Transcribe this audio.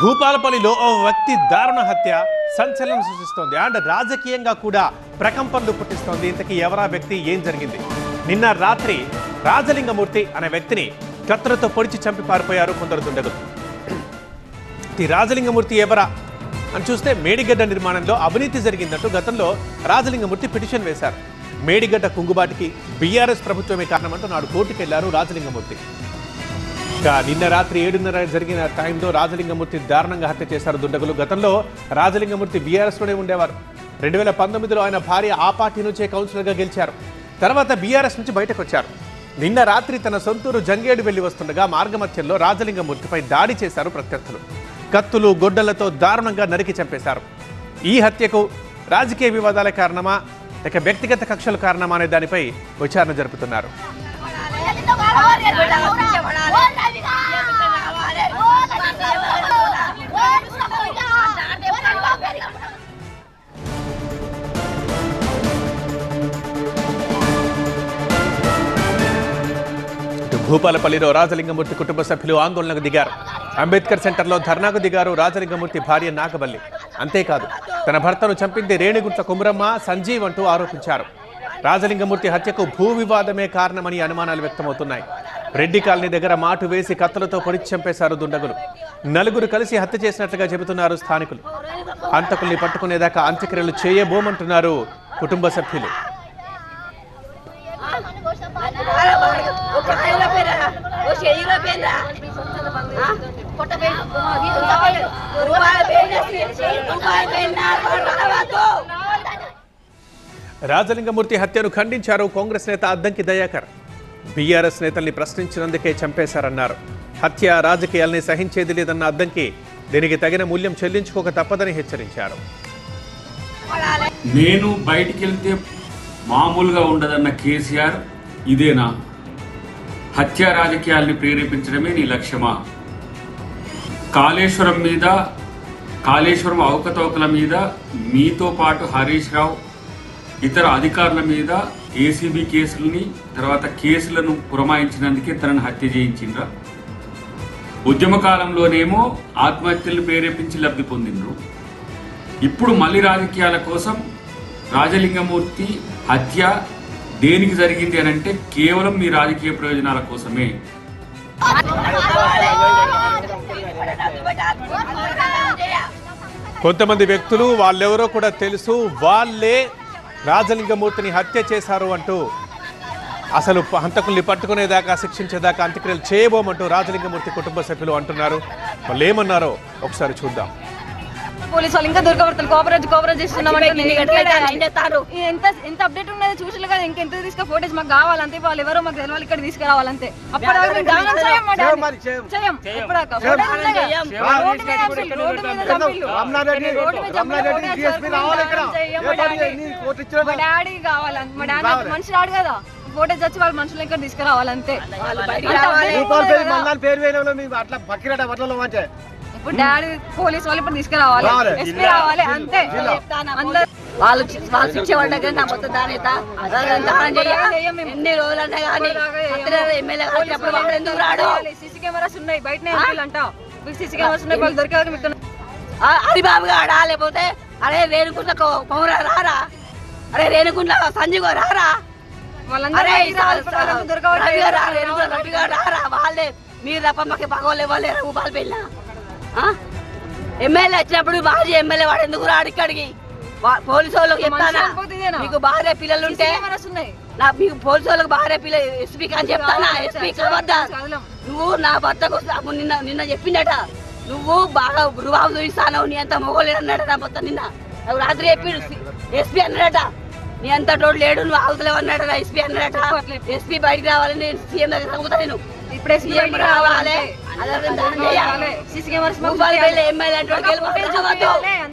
భూపాలపల్లిలో ఓ వ్యక్తి దారుణ హత్య సంచలనం సృష్టిస్తోంది అండ్ రాజకీయంగా కూడా ప్రకంపనలు పుట్టిస్తోంది. ఇంతకీ ఎవరా వ్యక్తి? ఏం జరిగింది? నిన్న రాత్రి రాజలింగమూర్తి అనే వ్యక్తిని కత్తులతో పొడిచి చంపి పారిపోయారు కొందరు దుండగులు ఈ రాజలింగమూర్తి ఎవరా? అని చూస్తే మేడిగడ్డ నిర్మాణంలో అవినీతి జరిగిందంటూ గతంలో రాజలింగమూర్తి పిటిషన్ వేశారు. మేడిగడ్డ కుంగుబాటికి బీఆర్ఎస్ ప్రభుత్వమే కారణమంటూ నాడు కోర్టుకెళ్ళారు రాజలింగమూర్తి. ఇక నిన్న రాత్రి ఏడున్నర జరిగిన టైంలో రాజలింగమూర్తి దారుణంగా హత్య చేశారు దుండగులు. గతంలో రాజలింగమూర్తి బీఆర్ఎస్లోనే ఉండేవారు. రెండు వేల పంతొమ్మిదిలో ఆయన భార్య ఆ పార్టీ నుంచే కౌన్సిలర్గా గెలిచారు. తర్వాత బీఆర్ఎస్ నుంచి బయటకు వచ్చారు నిన్న రాత్రి తన సొంతూరు జంగేడు వెళ్ళి వస్తుండగా మార్గమధ్యంలో రాజలింగమూర్తిపై దాడి చేశారు ప్రత్యర్థులు. కత్తులు గొడ్డలతో దారుణంగా నరికి చంపేశారు. ఈ హత్యకు రాజకీయ వివాదాల కారణమా లేక వ్యక్తిగత కక్షల కారణమా అనే దానిపై విచారణ జరుపుతున్నారు. భూపాలపల్లిలో రాజలింగమూర్తి కుటుంబ సభ్యులు ఆందోళనకు దిగారు. అంబేద్కర్ సెంటర్లో ధర్నాకు దిగారు రాజలింగమూర్తి భార్య నాగబల్లి అంతేకాదు తన భర్తను చంపింది రేణిగుంట్ల కుమరమ్మ సంజీవ్ అంటూ ఆరోపించారు. రాజలింగమూర్తి హత్యకు భూ వివాదమే కారణమని అనుమానాలు వ్యక్తమవుతున్నాయి. రెడ్డి కాలనీ దగ్గర మాటు వేసి కత్తులతో పొడిచి చంపేశారు దుండగులు. నలుగురు కలిసి హత్య చేసినట్లుగా చెబుతున్నారు స్థానికులు. హంతకుల్ని పట్టుకునేదాకా అంత్యక్రియలు చేయబోమంటున్నారు కుటుంబ సభ్యులు. రాజలింగమూర్తి హత్యను ఖండించారు కాంగ్రెస్ నేత అద్దంకి దయాకర్. బీఆర్ఎస్ నేతల్ని ప్రశ్నించినందుకే చంపేశారన్నారు. హత్య రాజకీయాల్ని సహించేది లేదన్న అద్దంకి దీనికి తగిన మూల్యం చెల్లించుకోక తప్పదని హెచ్చరించారు. నేను బయటికి వెళ్తే మామూలుగా ఉండదన్న కేసీఆర్ ఇదేనా? హత్య రాజకీయాల్ని ప్రేరేపించడమే నీ లక్ష్యమా? కాళేశ్వరం మీద కాళేశ్వరం అవకతవకల మీద మీతో పాటు హరీష్ రావు ఇతర అధికారుల మీద ఏసీబీ కేసులని తర్వాత కేసులను పురమాయించినందుకే తనను హత్య చేయించిండ్రా. ఉద్యమ కాలంలోనేమో ఆత్మహత్యలు ప్రేరేపించి లబ్ధి పొందిండ్రు. ఇప్పుడు మళ్ళీ రాజకీయాల కోసం రాజలింగమూర్తి హత్య దేనికి జరిగింది అని అంటే కేవలం మీ రాజకీయ ప్రయోజనాల కోసమే. కొంతమంది వ్యక్తులు వాళ్ళెవరో కూడా తెలుసు వాళ్ళే రాజలింగమూర్తిని హత్య చేశారు అంటూ అసలు హంతకుల్ని పట్టుకునేదాకా శిక్షించేదాకా అంత్యక్రియలు చేయబోమంటూ రాజలింగమూర్తి కుటుంబ సభ్యులు అంటున్నారు. వాళ్ళు ఏమన్నారో ఒకసారి చూద్దాం. పోలీసు వాళ్ళు ఇంకా దొరకబడతారు ఏం చేస్తారు? ఎంత ఎంత అప్డేట్ ఉన్నది చూసారు కదా ఇంకెంత తీసుకు ఫోటోస్ మాకు కావాలంతే వాళ్ళు ఎవరో మాకు తెలియాలి ఇక్కడ తీసుకురావాలంతే మా డాడీ. చేయం మా డాడీ. మనిషి రాడు కదా ఫోటోస్ వచ్చి వాళ్ళ మనుషులు ఇక్కడ తీసుకురావాలంతే పేరు అట్లా బక్కిరట బట్టలు మంచి ఇప్పుడు డాడీ పోలీస్ వాళ్ళు ఇప్పుడు తీసుకురావాలి. రావాలి. ఎస్పీ రావాలి అంతే. అందరూ వాళ్ళు వాళ్ళు శిక్ష పడ్డాక నా మొత్తం దాని దానం మేము. ఎన్ని రోజులన్నా కానీ ఎమ్మెల్యే కానీ అప్పుడు ఎందుకు రాడు? సీసీ కెమెరాస్ ఉన్నాయి. బయటనే ఎంపీలు అంట మీకు సీసీ కెమెరాస్ ఉన్నాయి వాళ్ళు దొరికాక మీకు హరిబాబు గాడా? లేకపోతే అరే రేణుకుంట పౌర రారా? అరే రేణుకుంట సంజీవ్ గారు రారా? వాళ్ళే. మీరు తప్ప మాకు పగోళ్ళు ఇవ్వలేరు భూపాలు పెళ్ళ? ఎమ్మెల్యే వచ్చినప్పుడు మాజీ ఎమ్మెల్యే వాడు ఎందుకు రాడు ఇక్కడికి? వా- పోలీసు వాళ్ళకి చెప్తానా? మీకు భార్య పిల్లలు ఉంటే నా మీకు పోలీసు వాళ్ళకి భార్య పిల్ల ఎస్పీ అని చెప్తానా? ఎస్పీ వద్దా చదవలేం. నువ్వు నా భర్తకు నిన్న నిన్న చెప్పిండట నువ్వు బాగా రుబాబు చూపిస్తాను నీ అంత మొగలేడు అన్నాడట నా భర్త నిన్న. రాత్రి చెప్పిండు ఎస్పీ అన్నాడట. నీ అంత తోడు లేడు నువ్వు ఆగుతలేవు అన్నాడట ఎస్పీ అన్నాడట. ఎస్పీ బయటికి రావాలి నేను సీఎం దగ్గర నేను. ఇప్పుడే సీఎం రావాలి. రావాలి అదే దాన్ని చేయాలి. సీసీ కెమెరాస్ మాకు భూపాల్ చూపియాలి. పెళ్ళి ఎమ్మెల్యే అంటే